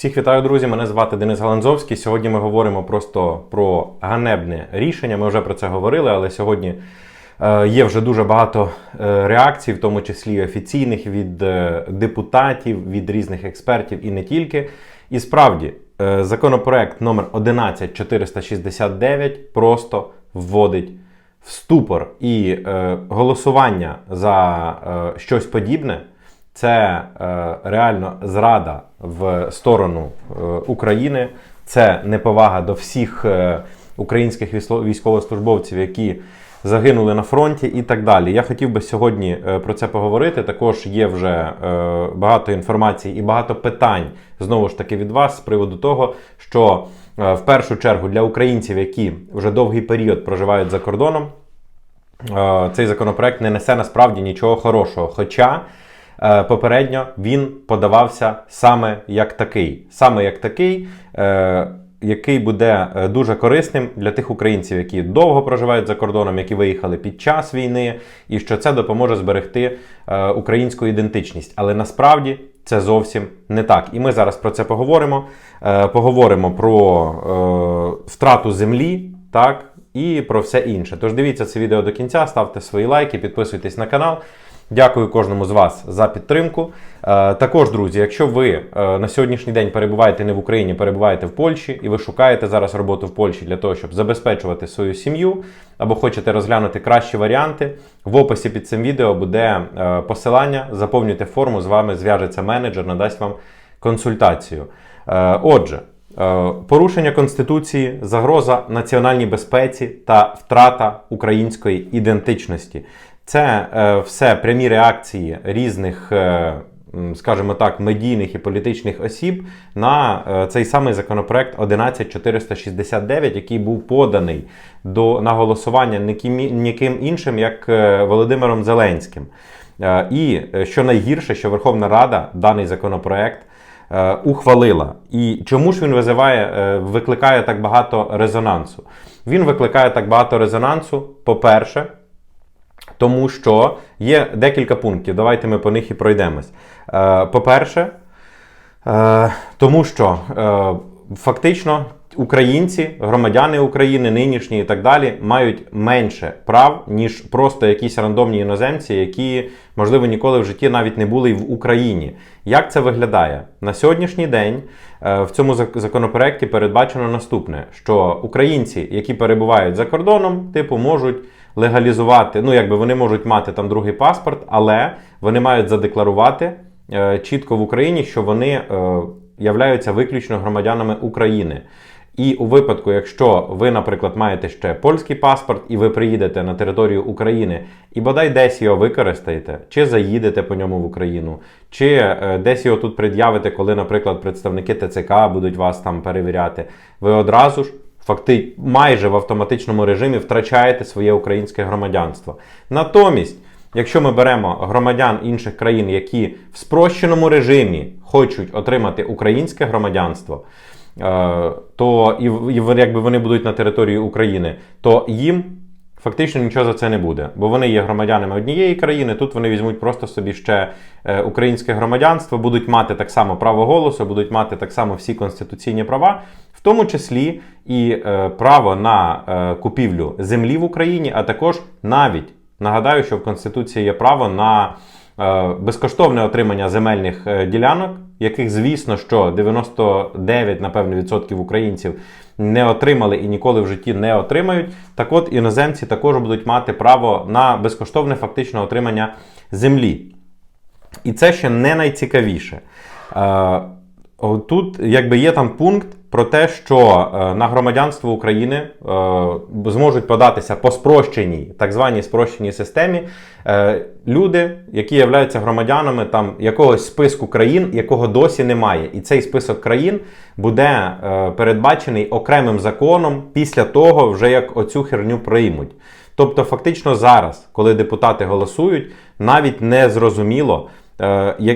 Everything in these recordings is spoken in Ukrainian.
Всіх вітаю, друзі! Мене звати Денис Галанзовський. Сьогодні ми говоримо просто про ганебне рішення. Ми вже про це говорили, але сьогодні е, є вже дуже багато е, реакцій, в тому числі офіційних від е, депутатів, від різних експертів і не тільки. І справді, законопроект номер 11469 просто вводить в ступор і голосування за щось подібне. Це е, реально зрада в сторону е, України, це неповага до всіх е, українських військовослужбовців, які загинули на фронті, і так далі. Я хотів би сьогодні про це поговорити. Також є вже багато інформації і багато питань знову ж таки від вас з приводу того, що в першу чергу для українців, які вже довгий період проживають за кордоном, цей законопроект не несе насправді нічого хорошого. Хоча попередньо він подавався саме як такий, саме як такий, е, який буде е, дуже корисним для тих українців, які довго проживають за кордоном, які виїхали під час війни, і що це допоможе зберегти е, українську ідентичність. Але насправді це зовсім не так. І ми зараз про це поговоримо. Е, Поговоримо про е, втрату землі, так, і про все інше. Тож дивіться це відео до кінця, ставте свої лайки, підписуйтесь на канал. Дякую кожному з вас за підтримку. Е, також, друзі, якщо ви е, на сьогоднішній день перебуваєте не в Україні, перебуваєте в Польщі, і ви шукаєте зараз роботу в Польщі для того, щоб забезпечувати свою сім'ю, або хочете розглянути кращі варіанти, в описі під цим відео буде е, посилання. Заповнюйте форму, з вами зв'яжеться менеджер, надасть вам консультацію. Отже. Порушення конституції, загроза національній безпеці та втрата української ідентичності це е, все прямі реакції різних, е, скажімо так, медійних і політичних осіб на е, цей самий законопроект 11469, який був поданий до на голосування ніким, ніким іншим, як е, Володимиром Зеленським. Е, І е, що найгірше, що Верховна Рада даний законопроект е, ухвалила. І чому ж він визиває, е, викликає так багато резонансу? Він викликає так багато резонансу, по-перше, тому що є декілька пунктів. Давайте ми по них і пройдемось. Е, По-перше, е, тому що е, фактично українці, громадяни України, нинішні і так далі, мають менше прав, ніж просто якісь рандомні іноземці, які, можливо, ніколи в житті навіть не були в Україні. Як це виглядає? На сьогоднішній день в цьому законопроекті передбачено наступне: що українці, які перебувають за кордоном, типу, можуть легалізувати, ну якби вони можуть мати там другий паспорт, але вони мають задекларувати е, чітко в Україні, що вони е, являються виключно громадянами України. І у випадку, якщо ви, наприклад, маєте ще польський паспорт, і ви приїдете на територію України і бодай десь його використаєте, чи заїдете по ньому в Україну, чи е, десь його тут пред'явите, коли, наприклад, представники ТЦК будуть вас там перевіряти, ви одразу ж факти майже в автоматичному режимі втрачаєте своє українське громадянство. Натомість, якщо ми беремо громадян інших країн, які в спрощеному режимі хочуть отримати українське громадянство, е, то і, якби вони будуть на території України, то їм фактично нічого за це не буде, бо вони є громадянами однієї країни. Тут вони візьмуть просто собі ще е, українське громадянство, будуть мати так само право голосу, будуть мати так само всі конституційні права, в тому числі і е, право на е, купівлю землі в Україні, а також навіть нагадаю, що в Конституції є право на е, безкоштовне отримання земельних е, ділянок, яких, звісно, що 99, напевно, відсотків українців не отримали і ніколи в житті не отримають. Так от іноземці також будуть мати право на безкоштовне фактично отримання землі. І це ще не найцікавіше. Е, Тут якби є там пункт про те, що е, на громадянство України е, зможуть податися по спрощеній, так званій спрощеній системі е, люди, які являються громадянами там якогось списку країн, якого досі немає. І цей список країн буде передбачений окремим законом після того, вже як оцю херню приймуть. Тобто, фактично зараз, коли депутати голосують, навіть не зрозуміло,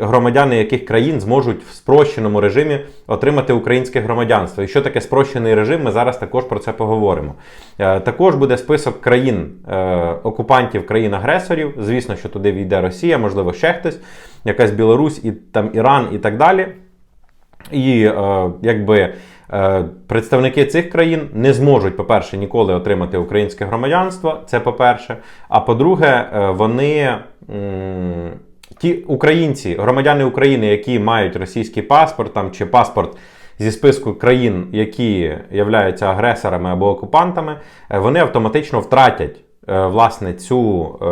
громадяни яких країн зможуть в спрощеному режимі отримати українське громадянство. І що таке спрощений режим, ми зараз також про це поговоримо. Е, Також буде список країн е, країн-агресорів. Звісно, що туди війде Росія, можливо, ще хтось, якась Білорусь і там Іран і так далі. І е, якби е, представники цих країн не зможуть, по-перше, ніколи отримати українське громадянство. Це по-перше. А по-друге, е, вони. Ті українці, громадяни України, які мають російський паспорт там, чи паспорт зі списку країн, які являються агресорами або окупантами, е, вони автоматично втратять е, власне цю е,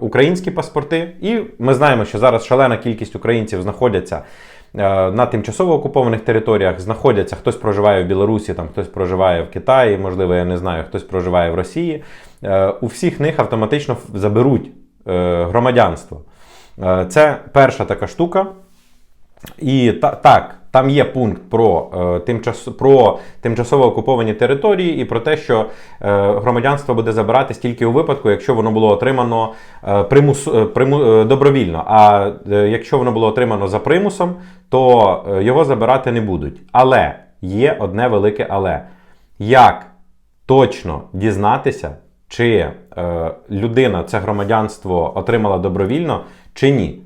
українські паспорти. І ми знаємо, що зараз шалена кількість українців знаходяться е, на тимчасово окупованих територіях, знаходяться, хтось проживає в Білорусі, там хтось проживає в Китаї, можливо, я не знаю, хтось проживає в Росії. Е, У всіх них автоматично заберуть е, громадянство. Е, Це перша така штука. І та, так, там є пункт про, е, тимчас, про тимчасово окуповані території і про те, що е, громадянство буде забиратись тільки у випадку, якщо воно було отримано е, примус, е, приму, е, добровільно. А е, якщо воно було отримано за примусом, то е, його забирати не будуть. Але є одне велике але. Як точно дізнатися, чи е, людина це громадянство отримала добровільно, чи ні?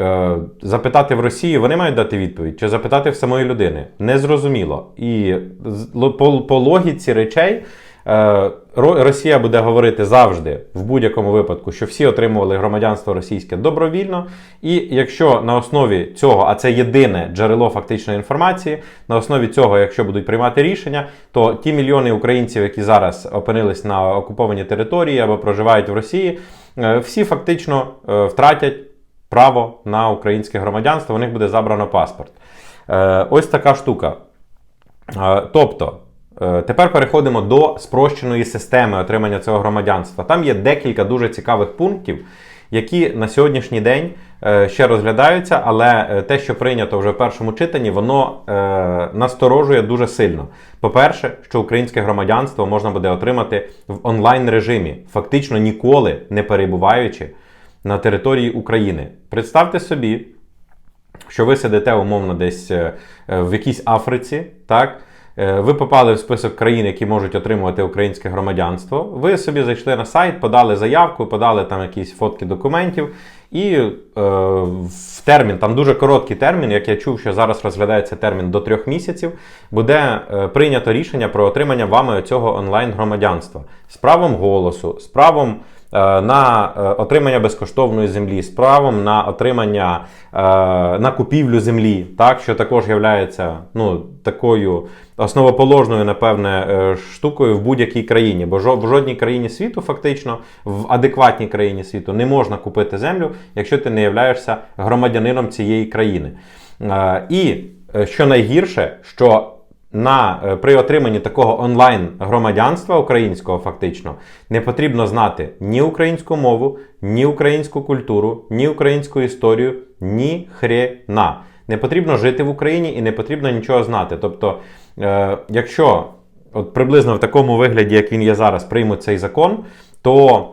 Е, запитати в Росії, вони мають дати відповідь, чи запитати в самої людини. Незрозуміло. І по, по логіці речей е, Росія буде говорити завжди, в будь-якому випадку, що всі отримували громадянство російське добровільно. І якщо на основі цього, а це єдине джерело фактичної інформації, на основі цього, якщо будуть приймати рішення, то ті мільйони українців, які зараз опинились на окупованій території або проживають в Росії, всі фактично е, втратять право на українське громадянство, у них буде забрано паспорт. Е, ось така штука. Е, тобто, е, тепер переходимо до спрощеної системи отримання цього громадянства. Там є декілька дуже цікавих пунктів, які на сьогоднішній день е, ще розглядаються, але е, те, що прийнято вже в першому читанні, воно е, насторожує дуже сильно. По-перше, що українське громадянство можна буде отримати в онлайн режимі, фактично ніколи не перебуваючи на території України. Представте собі, що ви сидите умовно десь е, е, в якійсь Африці, так? Е, Ви попали в список країн, які можуть отримувати українське громадянство. Ви собі зайшли на сайт, подали заявку, подали там якісь фотки документів, і е, в термін, там дуже короткий термін, як я чув, що зараз розглядається термін до трьох місяців, буде е, прийнято рішення про отримання вами цього онлайн громадянства з правом голосу, з правом на е, отримання безкоштовної землі, з правом на отримання е, на купівлю землі, так, що також є ну, такою основоположною, напевне, е, штукою в будь-якій країні. Бо в жодній країні світу, фактично, в адекватній країні світу не можна купити землю, якщо ти не являєшся громадянином цієї країни. Е, І е, що найгірше, що на, е, при отриманні такого онлайн громадянства українського фактично не потрібно знати ні українську мову, ні українську культуру, ні українську історію, ні хрена. Не потрібно жити в Україні і не потрібно нічого знати. Тобто, е, якщо от приблизно в такому вигляді, як він є зараз, приймуть цей закон, то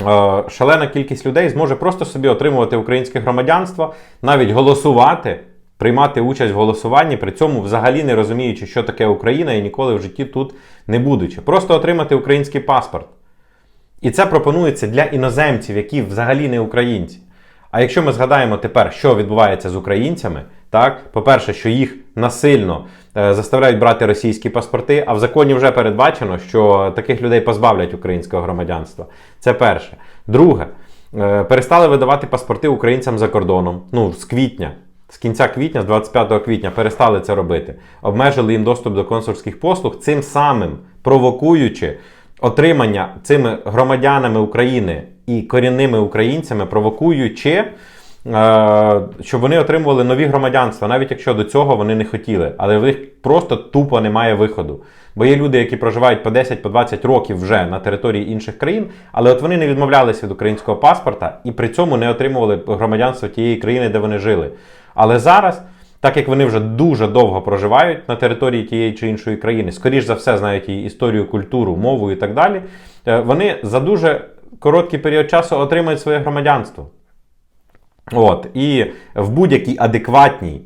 е, шалена кількість людей зможе просто собі отримувати українське громадянство, навіть голосувати, приймати участь в голосуванні, при цьому взагалі не розуміючи, що таке Україна, і ніколи в житті тут не будучи. Просто отримати український паспорт. І це пропонується для іноземців, які взагалі не українці. А якщо ми згадаємо тепер, що відбувається з українцями, так, по-перше, що їх насильно е, заставляють брати російські паспорти, а в законі вже передбачено, що таких людей позбавлять українського громадянства. Це перше. Друге, е, перестали видавати паспорти українцям за кордоном. Ну, з квітня. З кінця квітня, з 25 квітня, перестали це робити. Обмежили їм доступ до консульських послуг, цим самим провокуючи отримання цими громадянами України і корінними українцями, провокуючи, е, щоб вони отримували нові громадянства, навіть якщо до цього вони не хотіли. Але в них просто тупо немає виходу. Бо є люди, які проживають по 10-20 років вже на території інших країн, але от вони не відмовлялися від українського паспорта і при цьому не отримували громадянство тієї країни, де вони жили. Але зараз, так як вони вже дуже довго проживають на території тієї чи іншої країни, скоріш за все знають її історію, культуру, мову і так далі, е, вони за дуже короткий період часу отримують своє громадянство. От, і в будь-якій адекватній,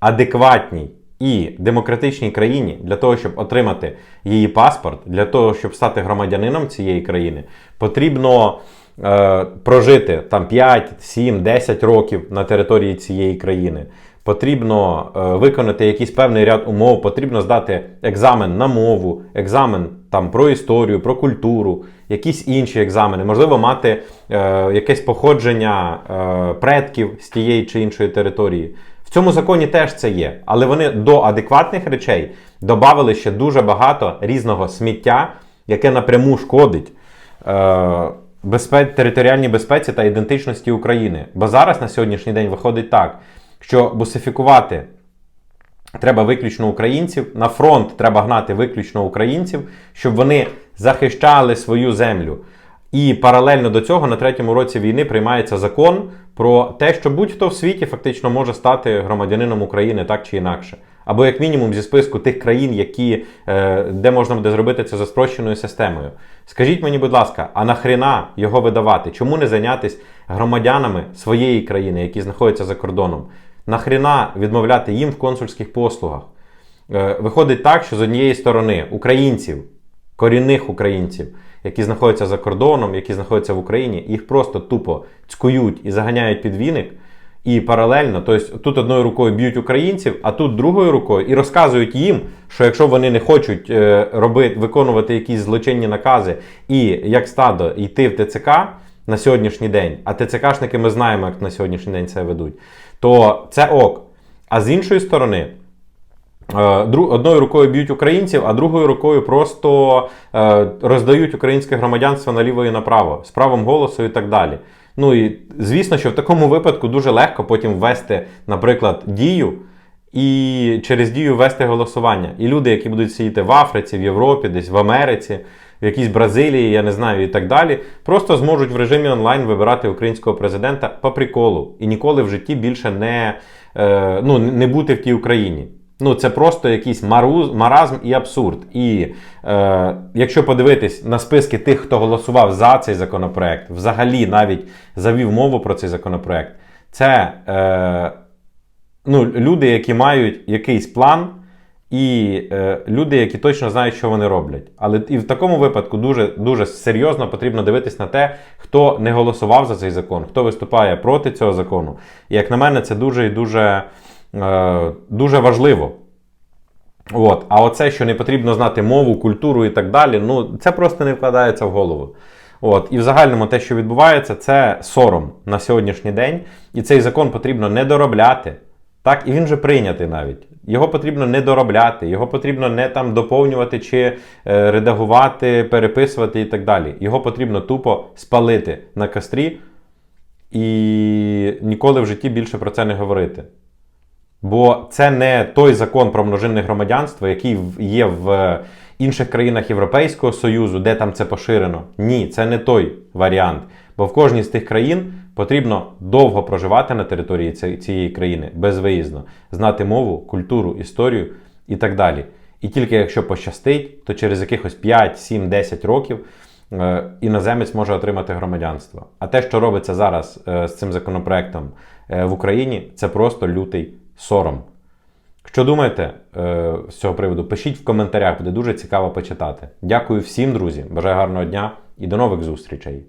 адекватній і демократичній країні для того, щоб отримати її паспорт, для того, щоб стати громадянином цієї країни, потрібно е, прожити там 5, 7, 10 років на території цієї країни. потрібно е, виконати якийсь певний ряд умов, потрібно здати екзамен на мову, екзамен там про історію, про культуру, якісь інші екзамени, можливо, мати е, якесь походження е, предків з тієї чи іншої території. В цьому законі теж це є, але вони до адекватних речей додали ще дуже багато різного сміття, яке напряму шкодить е, безпе... територіальній безпеці та ідентичності України. Бо зараз на сьогоднішній день виходить так, що бусифікувати треба виключно українців, на фронт треба гнати виключно українців, щоб вони захищали свою землю. І паралельно до цього на третьому році війни приймається закон про те, що будь-хто в світі фактично може стати громадянином України так чи інакше. Або як мінімум зі списку тих країн, які, е, де можна буде зробити це за спрощеною системою. Скажіть мені, будь ласка, а нахрена його видавати? Чому не зайнятися громадянами своєї країни, які знаходяться за кордоном? Нахрена відмовляти їм в консульських послугах? Е, Виходить так, що з однієї сторони українців, корінних українців, які знаходяться за кордоном, які знаходяться в Україні, їх просто тупо цькують і заганяють під віник. І паралельно, тобто тут одною рукою б'ють українців, а тут другою рукою і розказують їм, що якщо вони не хочуть е, робити, виконувати якісь злочинні накази і як стадо йти в ТЦК на сьогоднішній день, а ТЦКшники ми знаємо, як на сьогоднішній день це ведуть, то це ок. А з іншої сторони, Е, Одною рукою б'ють українців, а другою рукою просто е, роздають українське громадянство наліво і направо з правом голосу і так далі. Ну і звісно, що в такому випадку дуже легко потім ввести, наприклад, дію і через дію ввести голосування. І люди, які будуть сидіти в Африці, в Європі, десь в Америці, в якійсь Бразилії, я не знаю, і так далі, просто зможуть в режимі онлайн вибирати українського президента по приколу і ніколи в житті більше не, е, ну, не бути в тій Україні. Ну, це просто якийсь маруз, маразм і абсурд. І е, якщо подивитись на списки тих, хто голосував за цей законопроект, взагалі навіть завів мову про цей законопроект, це е, ну, люди, які мають якийсь план, і е, люди, які точно знають, що вони роблять. Але і в такому випадку дуже, дуже серйозно потрібно дивитись на те, хто не голосував за цей закон, хто виступає проти цього закону. І як на мене, це дуже і дуже, дуже важливо. От. А оце, що не потрібно знати мову, культуру і так далі, ну це просто не вкладається в голову. От. І в загальному те, що відбувається, це сором на сьогоднішній день. І цей закон потрібно не доробляти. Так, і він вже прийнятий навіть. Його потрібно не доробляти, його потрібно не там доповнювати чи е, редагувати, переписувати і так далі. Його потрібно тупо спалити на кострі і ніколи в житті більше про це не говорити. Бо це не той закон про множинне громадянство, який є в інших країнах Європейського Союзу, де там це поширено. Ні, це не той варіант. Бо в кожній з тих країн потрібно довго проживати на території цієї країни безвиїзно, знати мову, культуру, історію і так далі. І тільки якщо пощастить, то через якихось 5, 7, 10 років е, іноземець може отримати громадянство. А те, що робиться зараз е, з цим законопроектом е, в Україні, це просто лютий сором. Що думаєте е, з цього приводу? Пишіть в коментарях, буде дуже цікаво почитати. Дякую всім, друзі. Бажаю гарного дня і до нових зустрічей.